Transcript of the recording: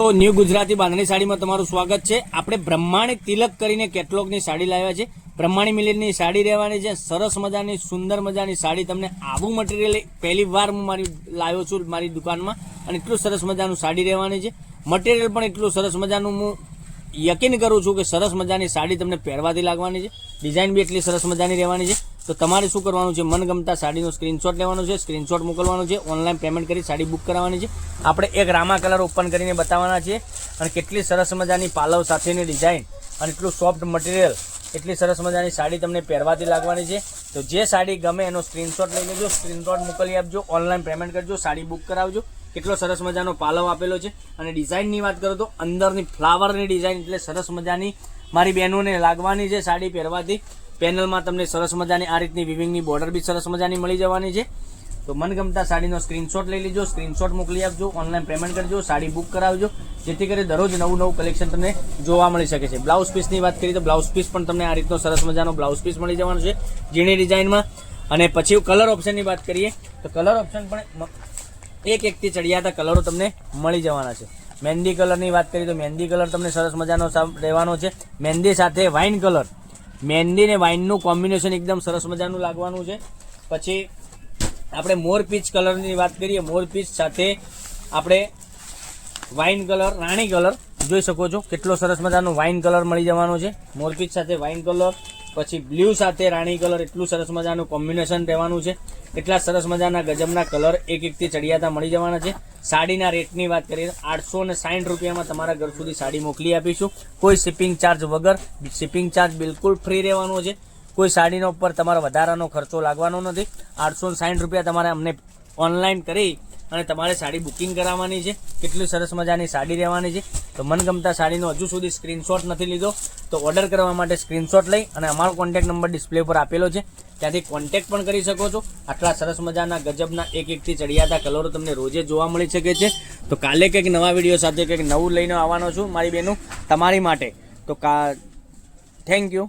તો ન્યૂ ગુજરાતી બાંધણી સાડીમાં તમારું સ્વાગત છે. આપણે બ્રહ્માણી તિલક કરીને કેટલોગની સાડી લાવ્યા છે. બ્રહ્માણી મિલિયનની સાડી રહેવાની છે. સરસ મજાની, સુંદર મજાની સાડી તમને આવું મટીરિયલ પહેલી વાર હું મારી લાવ્યો છું મારી દુકાનમાં અને એટલું સરસ મજાનું સાડી રહેવાની છે. મટીરિયલ પણ એટલું સરસ મજાનું હું યકીન કરું છું કે સરસ મજાની સાડી તમને પહેરવાથી લાગવાની છે. ડિઝાઇન બી એટલી સરસ મજાની રહેવાની છે. તો તમારે શું કરવાનું છે? મનગમતા સાડીનો સ્ક્રીનશોટ લેવાનો છે સ્ક્રીનશોટ મોકલવાનો છે ઓનલાઈન પેમેન્ટ કરી સાડી બુક કરાવવાની છે. આપણે એક રામા કલર ઓપન કરીને બતાવવાના છીએ અને કેટલી સરસ મજાની પાલવ સાથેની ડિઝાઇન અને એટલું સોફ્ટ મટીરિયલ એટલી સરસ મજાની સાડી તમને પહેરવાથી લાગવાની છે. તો જે સાડી ગમે એનો સ્ક્રીનશોટ લઈ લેજો સ્ક્રીનશોટ મોકલી આપજો ઓનલાઈન પેમેન્ટ કરજો, સાડી બુક કરાવજો. કેટલો સરસ મજાનો પાલવ આપેલો છે. અને ડિઝાઇનની વાત કરું તો અંદરની ફ્લાવરની ડિઝાઇન એટલે સરસ મજાની મારી બહેનોને લાગવાની છે સાડી પહેરવાથી. પેનલમાં તમને સરસ મજાની આ રીતની વિવિંગની બોર્ડર બી સરસ મજાની મળી જવાની છે. તો મનગમતા સાડીનો સ્ક્રીનશોટ લઈ લેજો. સ્ક્રીનશોટ મોકલી આપજો. ઓનલાઈન પેમેન્ટ કરજો. સાડી બુક કરાવજો. જેથી કરી દરરોજ નવું નવું કલેક્શન તમને જોવા મળી શકે છે. બ્લાઉઝ પીસની વાત કરીએ તો બ્લાઉઝ પીસ પણ તમને આ રીતનો સરસ મજાનો બ્લાઉઝ પીસ મળી જવાનો છે. ઝીણી ડિઝાઇનમાં. અને પછી કલર ઓપ્શનની વાત કરીએ તો કલર ઓપ્શન પણ એક એકથી ચડિયાતા કલરો તમને મળી જવાના છે. મહેંદી કલરની વાત કરીએ તો મહેંદી કલર તમને સરસ મજાનો રહેવાનો છે. મહેંદી સાથે વાઇન કલર મહેંદી ને વાઇનનું કોમ્બિનેશન એકદમ સરસ મજાનું લાગવાનું છે. પછી આપણે મોર પીચ કલરની વાત કરીએ, મોર પીચ સાથે આપણે વાઇન કલર રાણી કલર જોઈ શકો છો. કેટલો સરસ મજાનો વાઇન કલર મળી જવાનો છે. મોરપીચ સાથે વાઇન કલર પછી બ્લુ સાથે રાણી કલર એટલું સરસ મજાનું કોમ્બિનેશન રહેવાનું છે. એટલા સરસ મજાના ગજબના કલર એક એકથી ચડિયાતા મળી જવાના છે. સાડીના રેટની વાત કરીએ આઠસો ને સાઠ રૂપિયામાં તમારા ઘર સુધી સાડી મોકલી આપીશું. કોઈ શિપિંગ ચાર્જ વગર શિપિંગ ચાર્જ બિલકુલ ફ્રી રહેવાનો છે. કોઈ સાડીનો ઉપર તમારો વધારાનો ખર્ચો લાગવાનો નથી. આઠસો સાઠ રૂપિયા તમારે અમને ઓનલાઈન કરી અને તમારે સાડી બુકિંગ કરાવવાની છે. કેટલી સરસ મજાની સાડી રહેવાની છે. તો મનગમતા સાડીનો હજુ સુધી સ્ક્રીનશોટ નથી લીધો. તો ઓર્ડર કરવા માટે સ્ક્રીનશોટ લઈ અને અમારો કોન્ટેક્ટ નંબર ડિસ્પ્લે પર આપેલો છે. ત્યાંથી કોન્ટેક્ટ પણ કરી શકો છો. આટલા સરસ મજાના ગજબના એક એકથી ચડિયાતા કલરો તમને રોજે જોવા મળી શકે છે. તો કાલે કંઈક નવા વીડિયો સાથે કંઈક નવું લઈને આવવાનો છું, મારી બહેનું, તમારી માટે. તો કા થેન્ક યુ